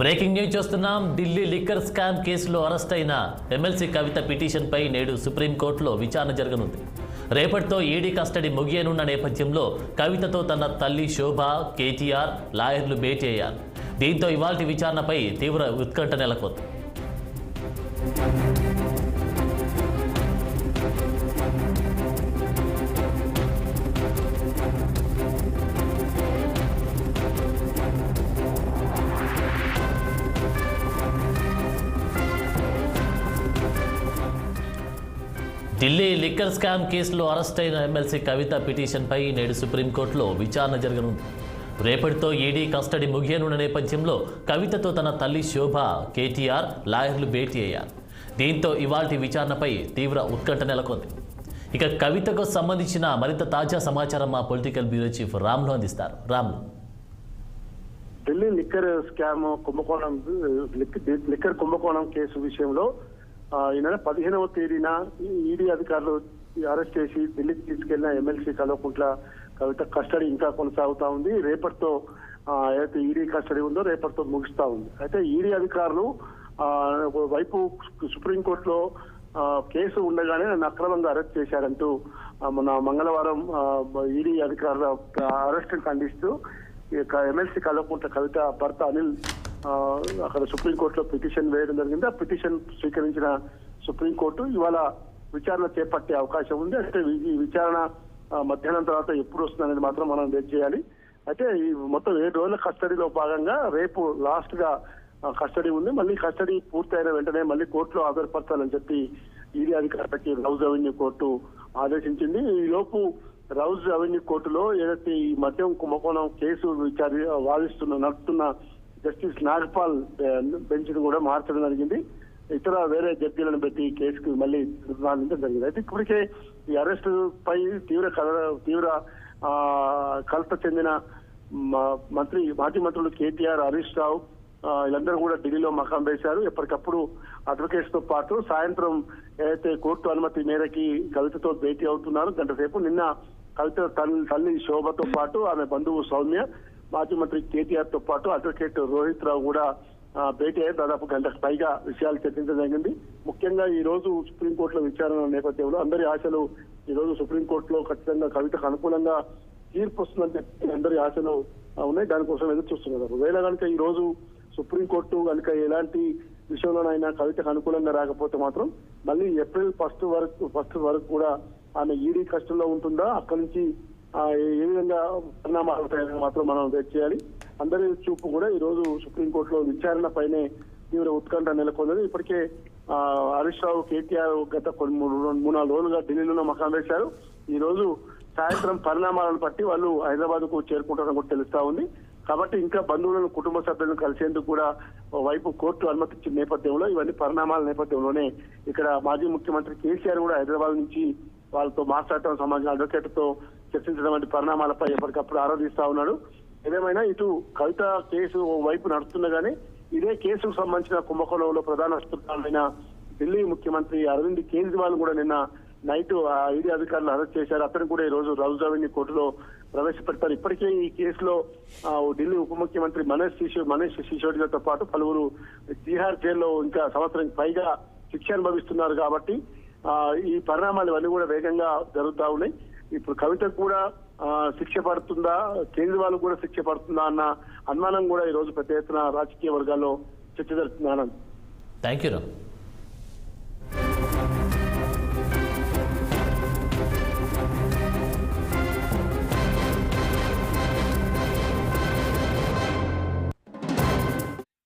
Breaking news చూస్తున్నాం. Delhi liquor scam కేసులో arrest అయిన ఎమ్మెల్సీ కవిత పిటిషన్పై నేడు సుప్రీంకోర్టులో విచారణ జరగనుంది. రేపటితో ఈడీ కస్టడీ ముగియనున్న నేపథ్యంలో కవితతో తన తల్లి శోభ కేటీఆర్ లాయర్లు భేటీ అయ్యారు. దీంతో ఇవాల్టి విచారణపై తీవ్ర ఉత్కంఠ నెలకొంది. ఢిల్లీ లిక్కర్ స్కామ్ కేసులో అరెస్ట్ అయిన ఎమ్మెల్సీ కవిత పిటిషన్పై నేడు సుప్రీంకోర్టులో విచారణ జరగనుంది. రేపటితో ఈడీ కస్టడీ ముగియనున్న నేపథ్యంలో కవితతో తన తల్లి శోభ కేటీఆర్ లాయర్లు భేటీ అయ్యారు. దీంతో ఇవాల్టి విచారణపై తీవ్ర ఉత్కంఠ నెలకొంది. ఇక కవితకు సంబంధించిన మరింత తాజా సమాచారం మా పొలిటికల్ బ్యూరో చీఫ్ రామ్లో అందిస్తారు. రామ్. ఢిల్లీ లిక్కర్ స్కామ్ కుంభకోణం లిక్కర్ కుంభకోణం కేసు విషయంలో ఈ నెల పదిహేనవ తేదీన ఈడీ అధికారులు అరెస్ట్ చేసి ఢిల్లీకి తీసుకెళ్ళిన ఎమ్మెల్సీ కల్వకుంట్ల కవిత కస్టడీ ఇంకా కొనసాగుతా ఉంది. రేపటితో ఏదైతే ఈడీ కస్టడీ ఉందో రేపటితో ముగిస్తా ఉంది. అయితే ఈడీ అధికారులు ఒక వైపు సుప్రీంకోర్టులో కేసు ఉండగానే నన్ను అక్రమంగా అరెస్ట్ చేశారంటూ మొన్న మంగళవారం ఈడీ అధికారుల అరెస్ట్ ఖండిస్తూ ఈ యొక్క ఎమ్మెల్సీ కల్వకుంట్ల కవిత భర్త అనిల్ అక్కడ సుప్రీంకోర్టులో పిటిషన్ వేయడం జరిగింది. ఆ పిటిషన్ స్వీకరించిన సుప్రీంకోర్టు ఇవాళ విచారణ చేపట్టే అవకాశం ఉంది. అంటే ఈ- విచారణ మధ్యాహ్నం తర్వాత ఎప్పుడు వస్తుంది అనేది మాత్రం మనం వెయిట్ చేయాలి. అయితే ఈ మొత్తం ఏడు రోజుల కస్టడీలో భాగంగా రేపు లాస్ట్గా కస్టడీ ఉంది. మళ్ళీ కస్టడీ పూర్తయిన వెంటనే మళ్ళీ కోర్టులో హాజరుపరచాలని చెప్పి ఈడీ అధికారులకి రౌజ్ అవెన్యూ కోర్టు ఆదేశించింది. ఈ లోపు రౌజ్ అవెన్యూ కోర్టులో ఏదైతే ఈ మద్యం కుంభకోణం కేసు విచారి వాదిస్తున్న నడుపుతున్న జస్టిస్ నాగపాల్ బెంచ్ను కూడా మార్చడం జరిగింది. ఇతర వేరే జడ్జీలను పెట్టి కేసుకు మళ్ళీ నిర్ధారించడం జరిగింది. అయితే ఇప్పటికే ఈ అరెస్ట్ పై తీవ్ర కల- తీవ్ర కలత చెందిన మ- మంత్రి మాజీ మంత్రులు కేటీఆర్ హరీష్ రావు వీళ్ళందరూ కూడా ఢిల్లీలో మకాం వేశారు. ఎప్పటికప్పుడు అడ్వకేట్స్తో పాటు సాయంత్రం ఏదైతే కోర్టు అనుమతి మేరకి కవితతో భేటీ అవుతున్నారు గంట సేపు నిన్న కవిత తల్లి తల్లి శోభతో పాటు ఆమె బంధువు సౌమ్య మాజీ మంత్రి కేటీఆర్తో పాటు అడ్వకేట్ రోహిత్ రావు కూడా భేటీ అయ్యి దాదాపు గంటకు పైగా విషయాలు చర్చించడం జరిగింది. ముఖ్యంగా ఈ రోజు సుప్రీంకోర్టులో విచారణ నేపథ్యంలో అందరి ఆశలు ఈ రోజు సుప్రీంకోర్టులో ఖచ్చితంగా కవితకు అనుకూలంగా తీర్పు వస్తుందని చెప్పి అందరి ఆశలు ఉన్నాయి. దానికోసం ఎదురు చూస్తున్నారు. ఒకవేళ కనుక ఈ రోజు సుప్రీంకోర్టు కనుక ఎలాంటి విషయంలోనైనా కవితకు అనుకూలంగా రాకపోతే మాత్రం మళ్ళీ ఏప్రిల్ ఫస్ట్ వరకు ఫస్ట్ వరకు కూడా ఆమె ఈడీ కష్టంలో ఉంటుందా? అక్కడి నుంచి ఏ విధంగా పరిణామాలు ఉంటాయని మాత్రం మనం వెయిట్ చేయాలి. అందరి చూపు కూడా ఈ రోజు సుప్రీంకోర్టులో విచారణ పైనే తీవ్ర ఉత్కంఠ నెలకొన్నది. ఇప్పటికే హరీష్ రావు కేటీఆర్ గత కొన్ని మూడు రెండు- మూడు నాలుగు రోజులుగా ఢిల్లీలో మకాం వేశారు. ఈ రోజు సాయంత్రం పరిణామాలను బట్టి వాళ్ళు హైదరాబాద్కు చేరుకుంటారని కూడా తెలుస్తా ఉంది. కాబట్టి ఇంకా బంధువులను కుటుంబ సభ్యులను కలిసేందుకు కూడా వైపు కోర్టు అనుమతించిన నేపథ్యంలో ఇవన్నీ పరిణామాల నేపథ్యంలోనే ఇక్కడ మాజీ ముఖ్యమంత్రి కేసీఆర్ కూడా హైదరాబాద్ నుంచి వాళ్ళతో మాట్లాడటం సమాజం అడ్వకేట్తో చర్చించడం వంటి పరిణామాలపై ఎప్పటికప్పుడు ఆరాధిస్తా ఉన్నాడు. ఏదేమైనా ఇటు కవిత కేసు ఓ వైపు నడుస్తుండగానే ఇదే కేసుకు సంబంధించిన కుంభకోణంలో ప్రధాన అస్పతాలైన ఢిల్లీ ముఖ్యమంత్రి అరవింద్ కేజ్రీవాల్ కూడా నిన్న నైట్ ఐడి ఈడీ అధికారులు అరెస్ట్ చేశారు. అతను కూడా ఈ రోజు రౌజ్ కోర్టులో ప్రవేశపెడతారు ఇప్పటికే ఈ కేసులో ఢిల్లీ ఉప ముఖ్యమంత్రి మనీష్ సిసో మనీష్ సిసోడియాతో పాటు పలువురు తీహార్ జైల్లో ఇంకా సంవత్సరం పైగా శిక్ష అనుభవిస్తున్నారు కాబట్టి ఈ పరిణామాలు ఇవన్నీ కూడా వేగంగా జరుగుతా ఉన్నాయి. ఇప్పుడు కవితకు కూడా శిక్ష పడుతుందా? కేజ్రీవాల్ కూడా శిక్ష పడుతుందా అన్న అనుమానం కూడా ఈ రోజు పెద్ద ఎత్తున రాజకీయ వర్గాల్లో చర్చ జరుగుతుంది ఆనంద్. Thank you